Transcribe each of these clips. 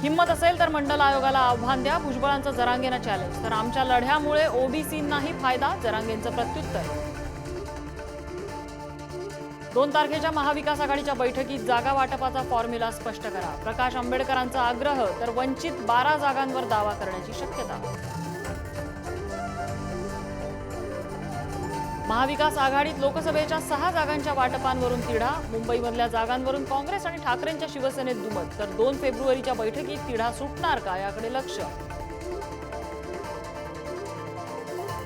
हिंमत असेल तर मंडल आयोगाला आव्हान द्या. भुजबळांचं जरांगेनं चॅलेंज तर आमच्या लढ्यामुळे ओबीसींनाही फायदा जरांगेंचं प्रत्युत्तर. दोन तारखेच्या महाविकास आघाडीच्या बैठकीत जागा वाटपाचा फॉर्म्युला स्पष्ट करा. प्रकाश आंबेडकरांचा आग्रह तर वंचित बारा जागांवर दावा करण्याची शक्यता. महाविकास आघाडीत लोकसभेच्या सहा जागांच्या वाटपांवरून तिढा मुंबईमधल्या जागांवरून काँग्रेस आणि ठाकरेंच्या शिवसेनेत दुमत. तर दोन फेब्रुवारीच्या बैठकीत तिढा सुटणार का याकडे लक्ष.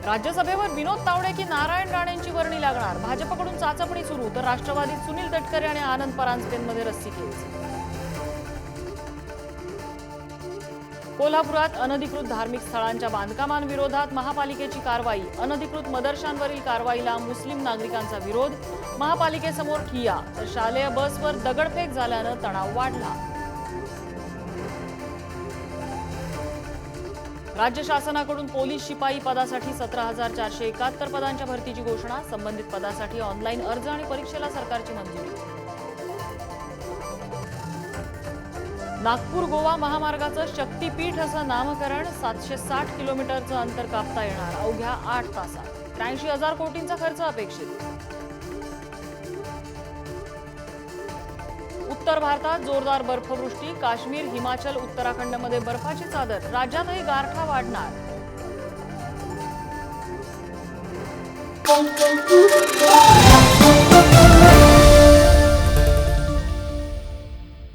राज्यसभेवर विनोद तावडे की नारायण राणेंची वर्णी लागणार? भाजपकडून चाचपणी सुरू तर राष्ट्रवादीत सुनील तटकरे आणि आनंद परांजपेंमध्ये रस्सीखेच. कोल्हापुरात अनधिकृत धार्मिक स्थळांच्या बांधकामांविरोधात महापालिकेची कारवाई. अनधिकृत मदरशांवरील कारवाईला मुस्लिम नागरिकांचा विरोध. महापालिकेसमोर ठिया तर शालेय बसवर दगडफेक झाल्यानं तणाव वाढला. राज्य शासनाकडून पोलीस शिपाई पदासाठी सतरा हजार चारशे एकाहत्तर पदांच्या भरतीची घोषणा. संबंधित पदासाठी ऑनलाईन अर्ज आणि परीक्षेला सरकारची मंजुरी. नागपूर गोवा महामार्गाचं शक्तीपीठ असं नामकरण सातशे साठ किलोमीटरचं अंतर कापता येणार. अवघ्या आठ तासात. त्र्याऐंशी हजार कोटींचा खर्च अपेक्षित. उत्तर भारतात जोरदार बर्फवृष्टी. काश्मीर हिमाचल उत्तराखंडमध्ये बर्फाची चादर. राज्यातही गारठा वाढणार.